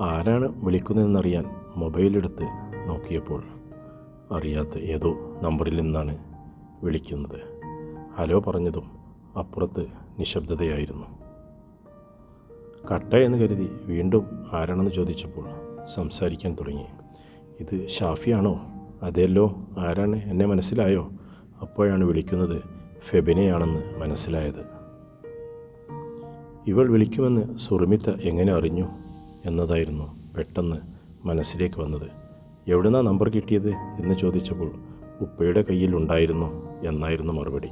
ആരാണ് വിളിക്കുന്നതെന്നറിയാൻ മൊബൈലെടുത്ത് നോക്കിയപ്പോൾ അറിയാത്ത ഏതോ നമ്പറിൽ നിന്നാണ് വിളിക്കുന്നത്. ഹലോ പറഞ്ഞതും അപ്പുറത്ത് നിശബ്ദതയായിരുന്നു. കട്ട എന്ന് കരുതി വീണ്ടും ആരാണെന്ന് ചോദിച്ചപ്പോൾ സംസാരിക്കാൻ തുടങ്ങി. ഇത് ഷാഫിയാണോ? അതെല്ലോ ആരാണ്? എന്നെ മനസ്സിലായോ? അപ്പോഴാണ് വിളിക്കുന്നത് ഫെബിനെയാണെന്ന് മനസ്സിലായത്. ഇവൾ വിളിക്കുമെന്ന് സുറുമിത്ത എങ്ങനെ അറിഞ്ഞു? എന്നതായിരുന്നു പെട്ടെന്ന് മനസ്സിലേക്ക് വന്നത്. എവിടുന്നാ നമ്പർ കിട്ടിയത്? എന്ന് ചോദിച്ചപ്പോൾ ഉപ്പയുടെ കയ്യിലുണ്ടായിരുന്നു എന്നായിരുന്നു മറുപടി.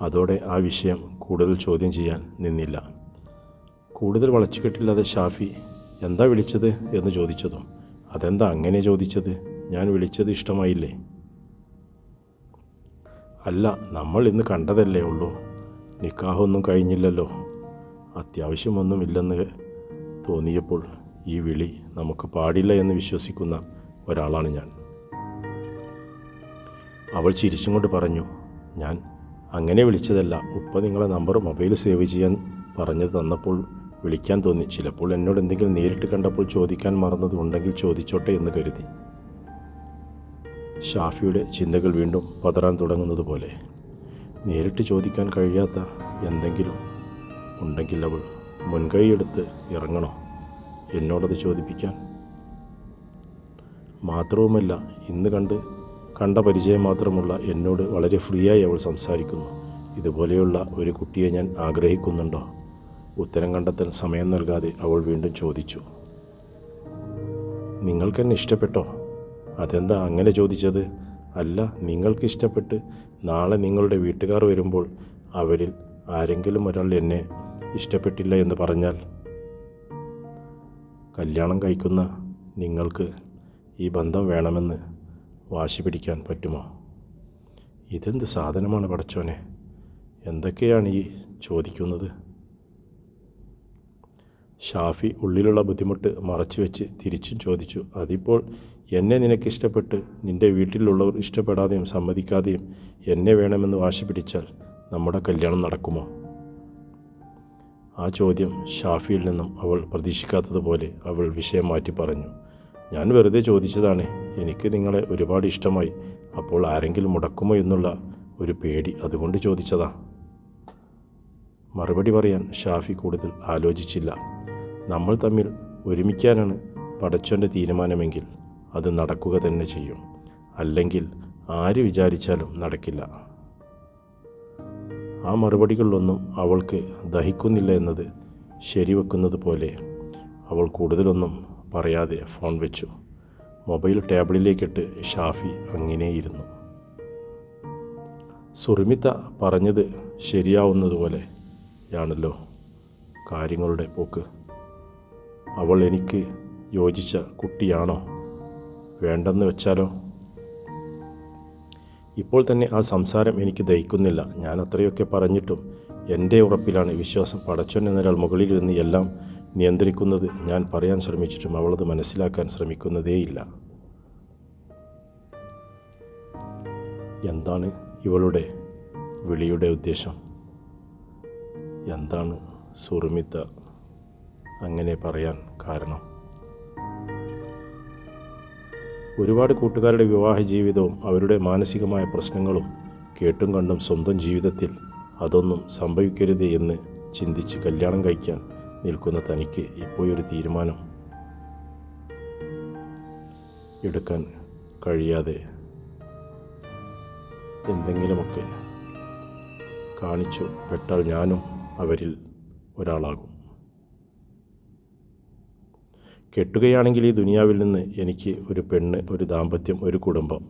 അതോടെ ആ വിഷയം കൂടുതൽ ചോദ്യം ചെയ്യാൻ നിന്നില്ല. കൂടുതൽ വളച്ചുകെട്ടില്ലാതെ ഷാഫി എന്താ വിളിച്ചത്? എന്ന് ചോദിച്ചതും അതെന്താ അങ്ങനെ ചോദിച്ചത്? ഞാൻ വിളിച്ചത് ഇഷ്ടമായില്ലേ? അല്ല നമ്മൾ ഇന്ന് കണ്ടതല്ലേ ഉള്ളൂ. നിക്കാഹൊന്നും കഴിഞ്ഞില്ലല്ലോ. അത്യാവശ്യമൊന്നുമില്ലെന്ന് തോന്നിയപ്പോൾ ഈ വിളി നമുക്ക് പാടില്ല എന്ന് വിശ്വസിക്കുന്ന ഒരാളാണ് ഞാൻ. അവൾ ചിരിച്ചും കൊണ്ട് പറഞ്ഞു ഞാൻ അങ്ങനെ വിളിച്ചതല്ല. ഉപ്പ നിങ്ങളെ നമ്പർ മൊബൈൽ സേവ് ചെയ്യാൻ പറഞ്ഞു തന്നപ്പോൾ വിളിക്കാൻ തോന്നി. ചിലപ്പോൾ എന്നോട് എന്തെങ്കിലും നേരിട്ട് കണ്ടപ്പോൾ ചോദിക്കാൻ മറന്നതുണ്ടെങ്കിൽ ചോദിച്ചോട്ടെ എന്ന് കരുതി. ഷാഫിയുടെ ചിന്തകൾ വീണ്ടും പതറാൻ തുടങ്ങുന്നത് പോലെ. നേരിട്ട് ചോദിക്കാൻ കഴിയാത്ത എന്തെങ്കിലും ഉണ്ടെങ്കിൽ അവൾ മുൻകൈയെടുത്ത് ഇറങ്ങണോ? എന്നോടത് ചോദിപ്പിക്കാൻ. മാത്രവുമല്ല ഇന്ന് കണ്ട് കണ്ട പരിചയം മാത്രമുള്ള എന്നോട് വളരെ ഫ്രീയായി അവൾ സംസാരിക്കുന്നു. ഇതുപോലെയുള്ള ഒരു കുട്ടിയെ ഞാൻ ആഗ്രഹിക്കുന്നുണ്ടോ? ഉത്തരം കണ്ടെത്താൻ സമയം നൽകാതെ അവൾ വീണ്ടും ചോദിച്ചു. നിങ്ങൾക്കെന്നെ ഇഷ്ടപ്പെട്ടോ? അതെന്താ അങ്ങനെ ചോദിച്ചത്? അല്ല നിങ്ങൾക്ക് ഇഷ്ടപ്പെട്ട് നാളെ നിങ്ങളുടെ വീട്ടുകാർ വരുമ്പോൾ അവരിൽ ആരെങ്കിലും ഒരാൾ എന്നെ ഇഷ്ടപ്പെട്ടില്ല എന്ന് പറഞ്ഞാൽ കല്യാണം കഴിക്കുന്ന നിങ്ങൾക്ക് ഈ ബന്ധം വേണമെന്ന് വാശി പിടിക്കാൻ പറ്റുമോ? ഇതെന്ത് സാധനമാണ് പടച്ചോനെ? എന്തൊക്കെയാണ് ഈ ചോദിക്കുന്നത്? ഷാഫി ഉള്ളിലുള്ള ബുദ്ധിമുട്ട് മറച്ചു വെച്ച് തിരിച്ചും ചോദിച്ചു. അതിപ്പോൾ എന്നെ നിനക്ക് ഇഷ്ടപ്പെട്ട് നിന്റെ വീട്ടിലുള്ളവർ ഇഷ്ടപ്പെടാതെയും സമ്മതിക്കാതെയും എന്നെ വേണമെന്ന് വാശി പിടിച്ചാൽ നമ്മുടെ കല്യാണം നടക്കുമോ? ആ ചോദ്യം ഷാഫിയിൽ നിന്നും അവൾ പ്രതീക്ഷിക്കാത്തതുപോലെ അവൾ വിഷയം മാറ്റി പറഞ്ഞു. ഞാൻ വെറുതെ ചോദിച്ചതാണ്. എനിക്ക് നിങ്ങളെ ഒരുപാട് ഇഷ്ടമായി. അപ്പോൾ ആരെങ്കിലും മുടക്കുമോ എന്നുള്ള ഒരു പേടി അതുകൊണ്ട് ചോദിച്ചതാ. മറുപടി പറയാൻ ഷാഫി കൂടുതൽ ആലോചിച്ചില്ല. നമ്മൾ തമ്മിൽ ഒരുമിക്കാനാണ് പടച്ചോന്റെ തീരുമാനമെങ്കിൽ അത് നടക്കുക തന്നെ ചെയ്യും. അല്ലെങ്കിൽ ആര് വിചാരിച്ചാലും നടക്കില്ല. ആ മറുപടികളിലൊന്നും അവൾക്ക് ദഹിക്കുന്നില്ല എന്നത് ശരിവെക്കുന്നത് പോലെ അവൾ കൂടുതലൊന്നും പറയാതെ ഫോൺ വെച്ചു. മൊബൈൽ ടേബിളിലേക്കിട്ട് ഷാഫി അങ്ങനെയിരുന്നു. സുറുമിത്ത പറഞ്ഞത് ശരിയാവുന്നതുപോലെയാണല്ലോ കാര്യങ്ങളുടെ പോക്ക്. അവൾ എനിക്ക് യോജിച്ച കുട്ടിയാണോ? വേണ്ടെന്ന് വെച്ചാലോ? ഇപ്പോൾ തന്നെ ആ സംസാരം എനിക്ക് ദഹിക്കുന്നില്ല. ഞാൻ അത്രയൊക്കെ പറഞ്ഞിട്ടും എന്റെ ഉറപ്പിലാണ് വിശ്വാസം. പടച്ചൊൻ എന്നൊരാൾ മുകളിലിരുന്ന് എല്ലാം നിയന്ത്രിക്കുന്നത് ഞാൻ പറയാൻ ശ്രമിച്ചിട്ടും അവളത് മനസ്സിലാക്കാൻ ശ്രമിക്കുന്നതേയില്ല. എന്താണ് ഇവളുടെ വിളിയുടെ ഉദ്ദേശം? എന്താണ് സുറുമിത്ത അങ്ങനെ പറയാൻ കാരണം? ഒരുപാട് കൂട്ടുകാരുടെ വിവാഹ ജീവിതവും അവരുടെ മാനസികമായ പ്രശ്നങ്ങളും കേട്ടും കണ്ടും സ്വന്തം ജീവിതത്തിൽ അതൊന്നും സംഭവിക്കരുത് എന്ന് ചിന്തിച്ച് കല്യാണം കഴിക്കാൻ നിൽക്കുന്ന തനിക്ക് ഇപ്പോഴൊരു തീരുമാനം എടുക്കാൻ കഴിയാതെ എന്തെങ്കിലുമൊക്കെ കാണിച്ചു പെട്ടാൽ ഞാനും അവരിൽ ഒരാളാകും. കെട്ടുകയാണെങ്കിൽ ഈ ദുനിയാവിൽ നിന്ന് എനിക്ക് ഒരു പെണ്ണ് ഒരു ദാമ്പത്യം ഒരു കുടുംബം.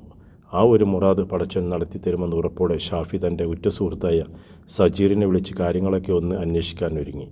ആ ഒരു മുറാദ് പടച്ചൻ നടത്തി തരുമെന്ന് ഉറപ്പോടെ ഷാഫി തന്റെ ഉറ്റ സുഹൃത്തായ സജീറിനെ വിളിച്ച് കാര്യങ്ങളൊക്കെ ഒന്ന് അന്വേഷിക്കാൻ ഒരുങ്ങി.